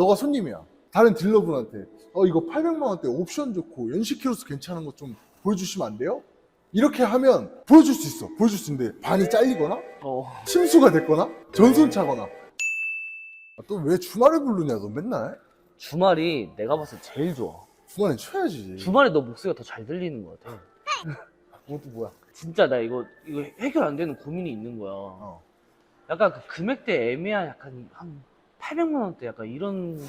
너가 손님이야. 다른 딜러분한테 어 이거 800만 원대 옵션 좋고 연식 키로수 괜찮은 거 좀 보여주시면 안 돼요? 이렇게 하면 보여줄 수 있어. 보여줄 수 있는데 반이 잘리거나 어. 침수가 됐거나 전손 차거나 또 왜 주말에 부르냐 너 맨날 주말이 내가 봤을 때 제일 좋아. 주말엔 쳐야지. 주말에 너 목소리가 더 잘 들리는 것 같아. 그것도 뭐야? 진짜 나 이거 이거 해결 안 되는 고민이 있는 거야. 어. 약간 그 금액대 애매한 약간 한 800만 원대 약간 이런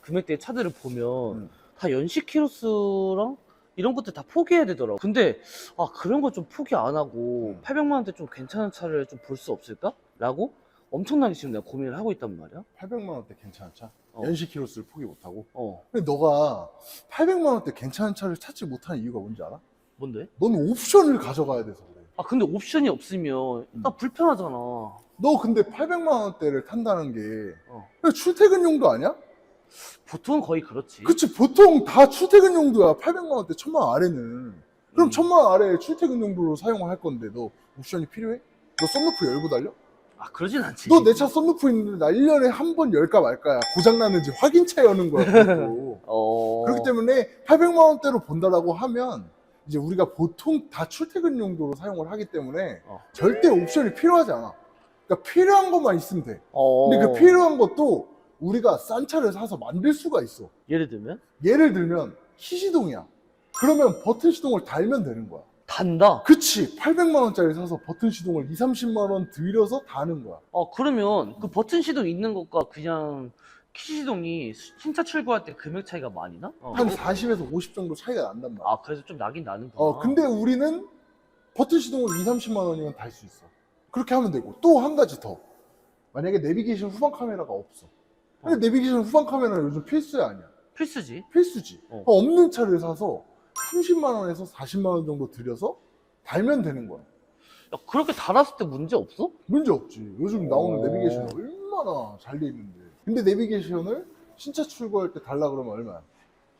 금액대 차들을 보면 음. 다 연식 키로수랑 이런 것들 다 포기해야 되더라고. 근데 아 그런 거 좀 포기 안 하고 음. 800만 원대 좀 괜찮은 차를 좀 볼 수 없을까? 라고 엄청나게 지금 내가 고민을 하고 있단 말이야. 800만 원대 괜찮은 차? 어. 연식 키로수를 포기 못하고 어 근데 너가 800만 원대 괜찮은 차를 찾지 못하는 이유가 뭔지 알아? 뭔데? 넌 옵션을 가져가야 돼서 그래. 아 근데 옵션이 없으면 음. 나 불편하잖아. 너 근데 800만 원대를 탄다는 게 어. 출퇴근용도 아니야? 보통은 거의 그렇지. 그치 보통 다 출퇴근용도야 800만 원대 천만 원 아래는 그럼 음. 천만 원 아래 출퇴근용도로 사용할 건데 너 옵션이 필요해? 너 썬루프 열고 달려? 아 그러진 않지. 너 내 차 썬루프 있는데 나 1년에 한 번 열까 말까야 고장나는지 확인차 여는 거야 그것도. 어. 그렇기 때문에 800만 원대로 본다라고 하면 이제 우리가 보통 다 출퇴근 용도로 사용을 하기 때문에 어. 절대 옵션이 필요하지 않아. 그러니까 필요한 것만 있으면 돼. 어. 근데 그 필요한 것도 우리가 싼 차를 사서 만들 수가 있어. 예를 들면 예를 들면 키시동이야. 그러면 버튼 시동을 달면 되는 거야. 단다. 그치. 800만 원짜리 사서 버튼 시동을 2, 30만 원 들여서 다는 거야. 어 그러면 그 버튼 시동 있는 것과 그냥 키 시동이 신차 출고할 때 금액 차이가 많이 나? 어. 한 40에서 50 정도 차이가 난단 말이야. 아 그래서 좀 나긴 나는구나. 어, 근데 우리는 버튼 시동을 2, 30만 원이면 달 수 있어. 그렇게 하면 되고 또 한 가지 더. 만약에 내비게이션 후방 카메라가 없어. 근데 어. 내비게이션 후방 카메라는 요즘 필수야 아니야. 필수지. 필수지. 어. 어, 없는 차를 사서 30만 원에서 40만 원 정도 들여서 달면 되는 거야. 야, 그렇게 달았을 때 문제 없어? 문제 없지. 요즘 나오는 어. 내비게이션 얼마나 잘 돼 있는데. 근데 내비게이션을 신차 출고할 때 달라 그러면 얼마야?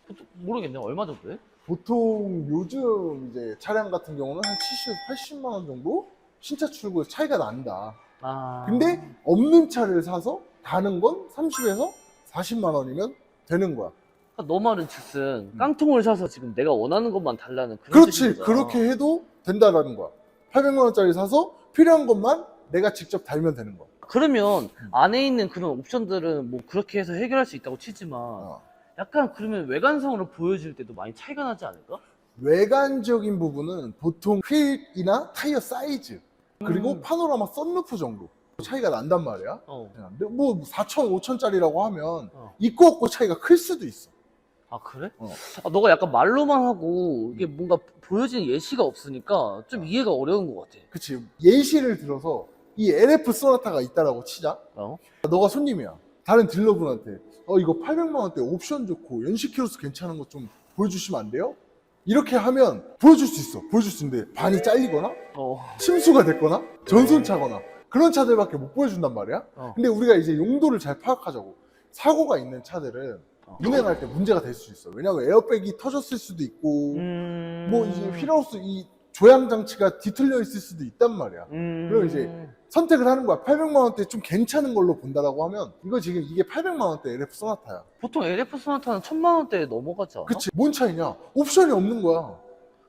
그것도 모르겠네. 얼마 정도 해? 보통 요즘 이제 차량 같은 경우는 한 70에서 80만 원 정도 신차 출고에 차이가 난다. 아. 근데 없는 차를 사서 다는 건 30에서 40만 원이면 되는 거야. 그러니까 너 말은 즉슨 깡통을 사서 지금 내가 원하는 것만 달라는 그런 그렇지. 뜻인 거잖아. 그렇게 해도 된다라는 거야. 800만 원짜리 사서 필요한 것만 내가 직접 달면 되는 거야. 그러면 음. 안에 있는 그런 옵션들은 뭐 그렇게 해서 해결할 수 있다고 치지만 어. 약간 그러면 외관성으로 보여질 때도 많이 차이가 나지 않을까? 외관적인 부분은 보통 휠이나 타이어 사이즈 그리고 음. 파노라마 썬루프 정도 차이가 난단 말이야. 어. 근데 뭐 4천, 5천짜리라고 하면 어. 있고 없고 차이가 클 수도 있어. 아 그래? 어. 아, 너가 약간 말로만 하고 이게 뭔가 보여지는 예시가 없으니까 좀 어. 이해가 어려운 것 같아. 그치. 예시를 들어서 이 LF 소나타가 있다라고 치자. 어? 너가 손님이야. 다른 딜러분한테 어 이거 800만 원대 옵션 좋고 연식 키로수 괜찮은 거 좀 보여주시면 안 돼요? 이렇게 하면 보여줄 수 있어. 보여줄 수 있는데 반이 잘리거나 어. 침수가 됐거나 전손 차거나 그런 차들밖에 못 보여준단 말이야. 어. 근데 우리가 이제 용도를 잘 파악하자고 사고가 있는 차들은 어. 운행할 때 문제가 될 수 있어. 왜냐면 에어백이 터졌을 수도 있고 음... 뭐 이제 휠하우스 이 조향 장치가 뒤틀려 있을 수도 있단 말이야. 음... 그럼 이제 선택을 하는 거야. 800만 원대 좀 괜찮은 걸로 본다라고 하면 이거 지금 이게 800만 원대 LF 소나타야. 보통 LF 소나타는 천만 원대에 넘어가지 않아? 그치? 뭔 차이냐? 옵션이 없는 거야.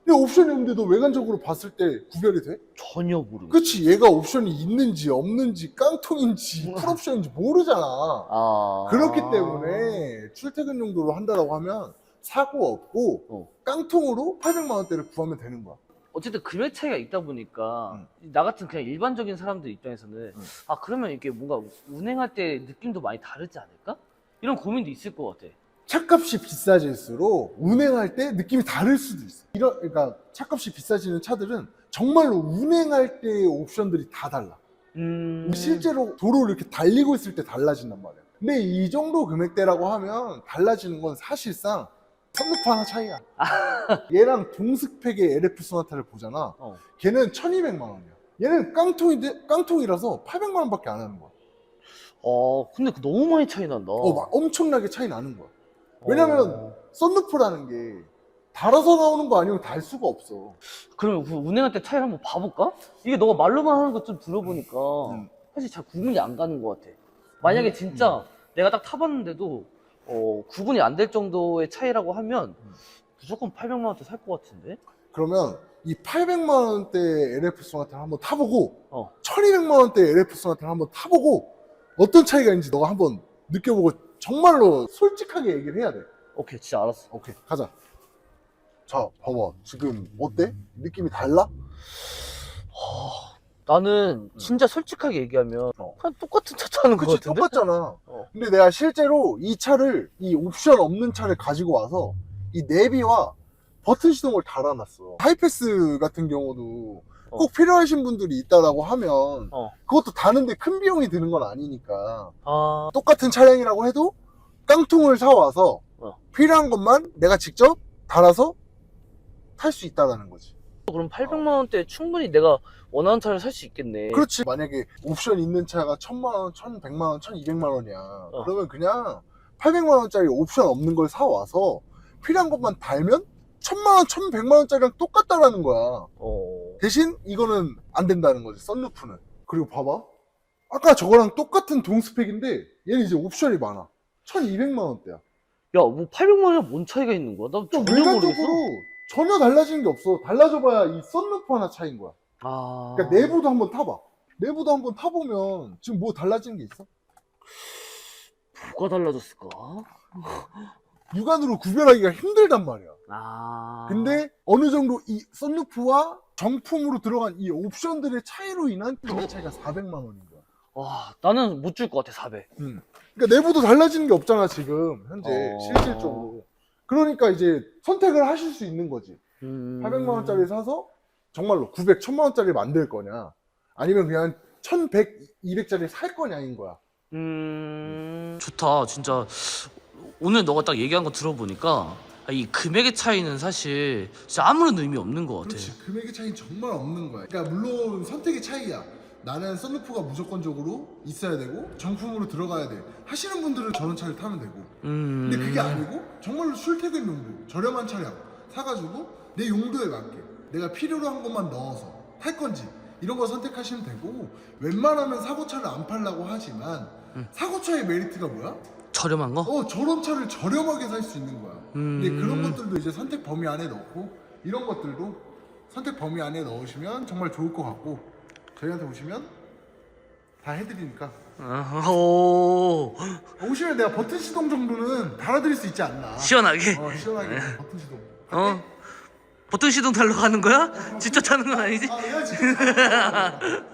근데 옵션이 없는데 너 외관적으로 봤을 때 구별이 돼? 전혀 모르겠어. 그치? 얘가 옵션이 있는지 없는지 깡통인지 풀옵션인지 모르잖아. 아... 그렇기 때문에 출퇴근 용도로 한다라고 하면 사고 없고 어. 깡통으로 800만 원대를 구하면 되는 거야. 어쨌든 금액 차이가 있다 보니까 음. 나 같은 그냥 일반적인 사람들 입장에서는 음. 아 그러면 이게 뭔가 운행할 때 느낌도 많이 다르지 않을까? 이런 고민도 있을 것 같아. 차값이 비싸질수록 운행할 때 느낌이 다를 수도 있어. 이런 그러니까 차값이 비싸지는 차들은 정말로 운행할 때의 옵션들이 다 달라. 음... 실제로 도로를 이렇게 달리고 있을 때 달라진단 말이야. 근데 이 정도 금액대라고 하면 달라지는 건 사실상 썬루프 하나 차이야. 얘랑 동스펙의 LF 소나타를 보잖아. 어. 걔는 1200만 원이야. 얘는 깡통인데 깡통이라서 800만 원밖에 안 하는 거야. 어, 근데 그 너무 많이 차이 난다. 어, 막 엄청나게 차이 나는 거야. 왜냐면 어. 썬루프라는 게 달아서 나오는 거 아니면 달 수가 없어. 그러면 그 운행할 때 차이를 한번 봐볼까? 이게 너가 말로만 하는 것 좀 들어보니까 음. 사실 잘 구분이 안 가는 것 같아. 만약에 진짜 내가 딱 타봤는데도 어, 구분이 안 될 정도의 차이라고 하면 음. 무조건 800만 원대 살 것 같은데? 그러면 이 800만 원대 LF 소나타를 한번 타보고 어. 1200만 원대 LF 소나타를 한번 타보고 어떤 차이가 있는지 너가 한번 느껴보고 정말로 솔직하게 얘기를 해야 돼. 오케이, 진짜 알았어. 오케이, 가자. 자, 봐봐. 지금 어때? 느낌이 달라? 나는 진짜 솔직하게 얘기하면 어. 그냥 똑같은 차 타는 것 그치, 같은데? 똑같잖아. 어. 근데 내가 실제로 이 차를, 이 옵션 없는 차를 가지고 와서 이 내비와 버튼 시동을 달아놨어. 하이패스 같은 경우도 어. 꼭 필요하신 분들이 있다라고 하면 어. 그것도 다는데 큰 비용이 드는 건 아니니까 아, 똑같은 차량이라고 해도 깡통을 사와서 어. 필요한 것만 내가 직접 달아서 탈 수 있다라는 거지. 그럼 800만 원대 충분히 내가 원하는 차를 살 수 있겠네. 그렇지. 만약에 옵션 있는 차가 1000만 원, 1100만 원, 1200만 원이야. 그러면 그냥 800만 원짜리 옵션 없는 걸 사와서 필요한 것만 달면 1000만 원, 1100만 원짜리랑 똑같다라는 거야. 어. 대신 이거는 안 된다는 거지. 썬루프는. 그리고 봐봐. 아까 저거랑 똑같은 동스펙인데 얘는 이제 옵션이 많아. 1200만 원대야. 야, 뭐 800만 원이랑 뭔 차이가 있는 거야? 나좀 전혀 모르겠어. 전혀 달라지는 게 없어. 달라져봐야 이 썬루프 하나 차인 거야. 아. 그러니까 내부도 한번 타봐. 내부도 한번 타보면 지금 뭐 달라지는 게 있어? 뭐가 달라졌을까? 육안으로 구별하기가 힘들단 말이야. 아. 근데 어느 정도 이 썬루프와 정품으로 들어간 이 옵션들의 차이로 인한 가격 차이가 400만 원인 거야. 와, 나는 못 줄 것 같아, 400. 그러니까 내부도 달라지는 게 없잖아 지금 현재 어. 실질적으로. 그러니까 이제 선택을 하실 수 있는 거지. 음. 800만 원짜리 사서 정말로 900, 1000만 원짜리 만들 거냐, 아니면 그냥 1100, 200짜리 살 거냐인 거야. 음. 좋다, 진짜. 오늘 너가 딱 얘기한 거 들어보니까 아, 이 금액의 차이는 사실 진짜 아무런 의미 없는 것 같아. 그렇지. 금액의 차이는 정말 없는 거야. 그러니까 물론 선택의 차이야. 나는 썬루프가 무조건적으로 있어야 되고 정품으로 들어가야 돼. 하시는 분들은 저런 차를 타면 되고. 음. 근데 그게 아니고 정말로 출퇴근 용도, 저렴한 차량 사가지고 내 용도에 맞게 내가 필요로 한 것만 넣어서 탈 건지 이런 거 선택하시면 되고 웬만하면 사고차를 안 팔라고 하지만 사고차의 메리트가 뭐야? 저렴한 거? 어 저런 차를 저렴하게 살 수 있는 거야. 근데 음. 그런 것들도 이제 선택 범위 안에 넣고 이런 것들도 선택 범위 안에 넣으시면 정말 좋을 것 같고 저희한테 오시면 다 해드리니까 아, 오. 오시면 내가 버튼 시동 정도는 달아드릴 수 있지 않나. 시원하게. 어 시원하게 버튼 시동. 어? 버튼 시동 달러 가는 거야? 진짜 타는 건 아니지? 아, 내가 지금